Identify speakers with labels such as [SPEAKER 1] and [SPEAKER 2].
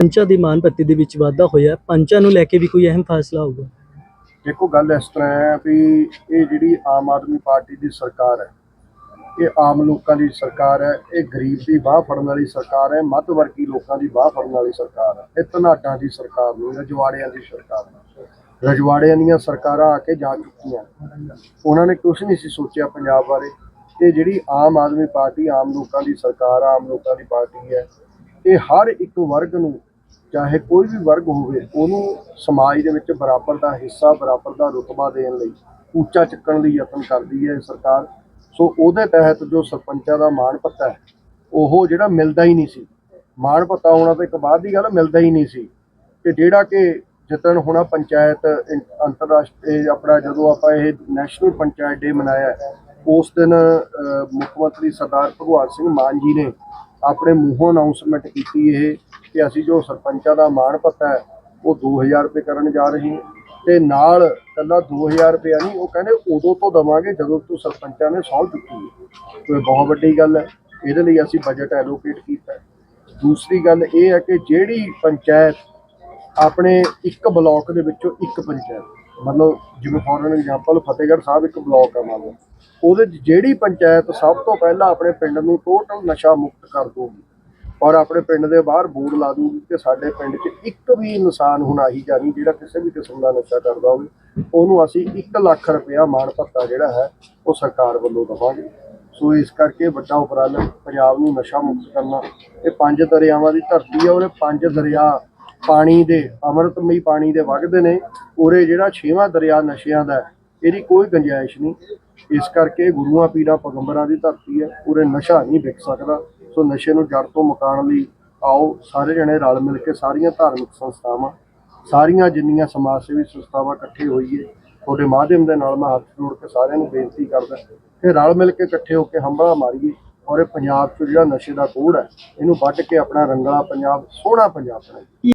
[SPEAKER 1] ਪੰਚਾਂ ਦੀ ਮਾਨ ਭੱਤੀ ਦੇ ਵਿੱਚ ਵਾਧਾ ਹੋਇਆ। ਪੰਚਾਂ ਨੂੰ ਲੈ ਕੇ ਵੀ ਕੋਈ ਅਹਿਮ ਫੈਸਲਾ ਹੋਊਗਾ।
[SPEAKER 2] ਦੇਖੋ, ਗੱਲ ਇਸ ਤਰ੍ਹਾਂ ਹੈ ਵੀ ਇਹ ਜਿਹੜੀ ਆਮ ਆਦਮੀ ਪਾਰਟੀ ਦੀ ਸਰਕਾਰ ਹੈ, ਇਹ ਆਮ ਲੋਕਾਂ ਦੀ ਸਰਕਾਰ ਹੈ, ਇਹ ਗਰੀਬ ਦੀ ਬਾਹ ਫੜਨ ਵਾਲੀ ਸਰਕਾਰ ਹੈ ਮੱਧ ਵਰਗੀ ਲੋਕਾਂ ਦੀ ਬਾਹ ਫੜਨ ਵਾਲੀ ਸਰਕਾਰ ਹੈ। ਇਹ ਧਨਾਟਾਂ ਦੀ ਸਰਕਾਰ ਨਹੀਂ, ਰਜਵਾੜਿਆਂ ਦੀ ਸਰਕਾਰ ਨਹੀਂ ਰਜਵਾੜਿਆਂ ਦੀਆਂ ਸਰਕਾਰਾਂ ਆ ਕੇ ਜਾ ਚੁੱਕੀਆਂ। ਉਹਨਾਂ ਨੇ ਕੁਝ ਨਹੀਂ ਸੀ ਸੋਚਿਆ ਪੰਜਾਬ ਬਾਰੇ। ਇਹ ਜਿਹੜੀ ਆਮ ਆਦਮੀ ਪਾਰਟੀ, ਆਮ ਲੋਕਾਂ ਦੀ ਸਰਕਾਰ, ਆਮ ਲੋਕਾਂ ਦੀ ਪਾਰਟੀ ਹੈ, ਇਹ ਹਰ ਇੱਕ ਵਰਗ ਨੂੰ ਚਾਹੇ ਕੋਈ ਵੀ ਵਰਗ ਹੋਵੇ ਉਹਨੂੰ ਸਮਾਜ ਦੇ ਵਿੱਚ ਬਰਾਬਰ ਦਾ ਹਿੱਸਾ ਬਰਾਬਰ ਦਾ ਰੁਤਬਾ ਦੇਣ ਲਈ ਉੱਚਾ ਚੱਕਣ ਲਈ ਯਤਨ ਕਰਦੀ ਹੈ ਸਰਕਾਰ। ਸੋ ਉਹਦੇ ਤਹਿਤ ਜੋ ਸਰਪੰਚਾਂ ਦਾ ਮਾਣ ਪੱਤਾ ਹੈ ਉਹ ਜਿਹੜਾ ਮਿਲਦਾ ਹੀ ਨਹੀਂ ਸੀ। ਮਾਣ ਪੱਤਾ ਹੋਣਾ ਤਾਂ ਇੱਕ ਬਾਅਦ ਦੀ ਗੱਲ ਮਿਲਦਾ ਹੀ ਨਹੀਂ ਸੀ। ਕਿ ਜਿਹੜਾ ਕਿ ਜਿੱਦਣ ਹੋਣਾ ਪੰਚਾਇਤ ਇੰ- ਅੰਤਰਰਾਸ਼ਟਰੀ ਆਪਣਾ ਜਦੋਂ ਆਪਾਂ ਇਹ ਨੈਸ਼ਨਲ ਪੰਚਾਇਤ ਡੇ ਮਨਾਇਆ ਉਸ ਦਿਨ ਅ, ਮੁੱਖ ਮੰਤਰੀ ਸਰਦਾਰ ਭਗਵੰਤ ਸਿੰਘ ਮਾਨ ਜੀ ਨੇ ਆਪਣੇ ਮੂੰਹੋਂ ਅਨਾਉਂਸਮੈਂਟ ਕੀਤੀ ਇਹ ਕਿ ਅਸੀਂ ਜੋ ਸਰਪੰਚਾਂ ਦਾ ਮਾਣ ਪੱਤਾ ਹੈ, ਉਹ 2000 ਰੁਪਏ ਕਰਨ ਜਾ ਰਹੇ ਹਾਂ। ਤੇ ਨਾਲ ਕੱਲਾ 2000 ਰੁਪਏ ਨਹੀਂ, ਉਹ ਕਹਿੰਦੇ ਉਦੋਂ ਤੋਂ ਦਵਾਂਗੇ ਜਦੋਂ ਤੋਂ ਸਰਪੰਚਾਂ ਨੇ ਸਹੁੰ ਚੁੱਕੀ ਹੈ। ਤੇ ਇਹ ਬਹੁਤ ਵੱਡੀ ਗੱਲ ਹੈ। ਇਹਦੇ ਲਈ ਅਸੀਂ ਬਜਟ ਐਲੋਕੇਟ ਕੀਤਾ ਦੂਸਰੀ ਗੱਲ ਇਹ ਹੈ ਕਿ ਜਿਹੜੀ ਪੰਚਾਇਤ ਆਪਣੇ ਇੱਕ ਬਲਾਕ ਦੇ ਵਿੱਚੋਂ ਇੱਕ ਪੰਚਾਇਤ ਮਤਲਬ ਜਿਵੇਂ ਫੋਰ ਐਗਜ਼ਾਮਪਲ, ਫਤਿਹਗੜ੍ਹ ਸਾਹਿਬ ਇੱਕ ਬਲਾਕ ਹੈ ਮੰਨ ਲਓ। ਉਹਦੇ 'ਚ ਜਿਹੜੀ ਪੰਚਾਇਤ ਸਭ ਤੋਂ ਪਹਿਲਾਂ ਆਪਣੇ ਪਿੰਡ ਨੂੰ ਟੋਟਲ ਨਸ਼ਾ ਮੁਕਤ ਕਰ ਦੂਗੀ ਔਰ ਆਪਣੇ ਪਿੰਡ ਦੇ ਬਾਹਰ ਬੋਰਡ ਲਾ ਦੂਗੀ ਕਿ ਸਾਡੇ ਪਿੰਡ 'ਚ ਇੱਕ ਵੀ ਇਨਸਾਨ ਹੁਣ ਆਹੀ ਜਾਣੀ ਜਿਹੜਾ ਕਿਸੇ ਵੀ ਕਿਸਮ ਦਾ ਨਸ਼ਾ ਕਰਦਾ ਹੋਵੇ, ਉਹਨੂੰ ਅਸੀਂ 1 ਲੱਖ ਰੁਪਇਆ ਮਾਣ ਭੱਤਾ ਜਿਹੜਾ ਹੈ, ਉਹ ਸਰਕਾਰ ਵੱਲੋਂ ਦਵਾਂਗੇ। ਸੋ ਇਸ ਕਰਕੇ ਵੱਡਾ ਉਪਰਾਲਾ ਪੰਜਾਬ ਨੂੰ ਨਸ਼ਾ ਮੁਕਤ ਕਰਨਾ। ਇਹ ਪੰਜ ਦਰਿਆਵਾਂ ਦੀ ਧਰਤੀ ਹੈ ਔਰ ਇਹ ਪੰਜ ਦਰਿਆ ਪਾਣੀ ਦੇ, ਅੰਮ੍ਰਿਤਮਈ ਪਾਣੀ ਦੇ ਵਗਦੇ ਨੇ। ਉਰੇ ਜਿਹੜਾ ਛੇਵਾਂ ਦਰਿਆ ਨਸ਼ਿਆਂ ਦਾ ਇਹਦੀ ਕੋਈ ਗੁੰਜਾਇਸ਼ ਨਹੀਂ। ਇਸ ਕਰਕੇ ਗੁਰੂਆਂ, ਪੀਰਾਂ, ਪੈਗੰਬਰਾਂ ਦੀ ਧਰਤੀ ਹੈ ਉਰੇ ਨਸ਼ਾ ਨਹੀਂ ਵਿਕ ਸਕਦਾ। ਸੋ ਨਸ਼ੇ ਨੂੰ ਜੜ ਤੋਂ ਮੁਕਾਉਣ ਲਈ ਆਓ, ਸਾਰੇ ਜਣੇ ਰਲ ਮਿਲ ਕੇ ਸਾਰੀਆਂ ਧਾਰਮਿਕ ਸੰਸਥਾਵਾਂ, ਸਾਰੀਆਂ ਜਿੰਨੀਆਂ ਸਮਾਜ ਸੇਵੀ ਸੰਸਥਾਵਾਂ ਇਕੱਠੇ ਹੋਈਏ, ਤੁਹਾਡੇ ਮਾਧਿਅਮ ਦੇ ਨਾਲ ਮੈਂ ਹੱਥ ਜੋੜ ਕੇ ਸਾਰਿਆਂ ਨੂੰ ਬੇਨਤੀ ਕਰਦਾ ਕਿ ਰਲ ਮਿਲ ਕੇ ਇਕੱਠੇ ਹੋ ਕੇ ਹੰਭਲਾ ਮਾਰੀਏ ਔਰ ਇਹ ਪੰਜਾਬ 'ਚ ਜਿਹੜਾ ਨਸ਼ੇ ਦਾ ਕੋੜ ਹੈ, ਇਹਨੂੰ ਵੱਢ ਕੇ ਆਪਣਾ ਰੰਗਲਾ ਪੰਜਾਬ, ਸੋਹਣਾ ਪੰਜਾਬ ਬਣਾਈਏ।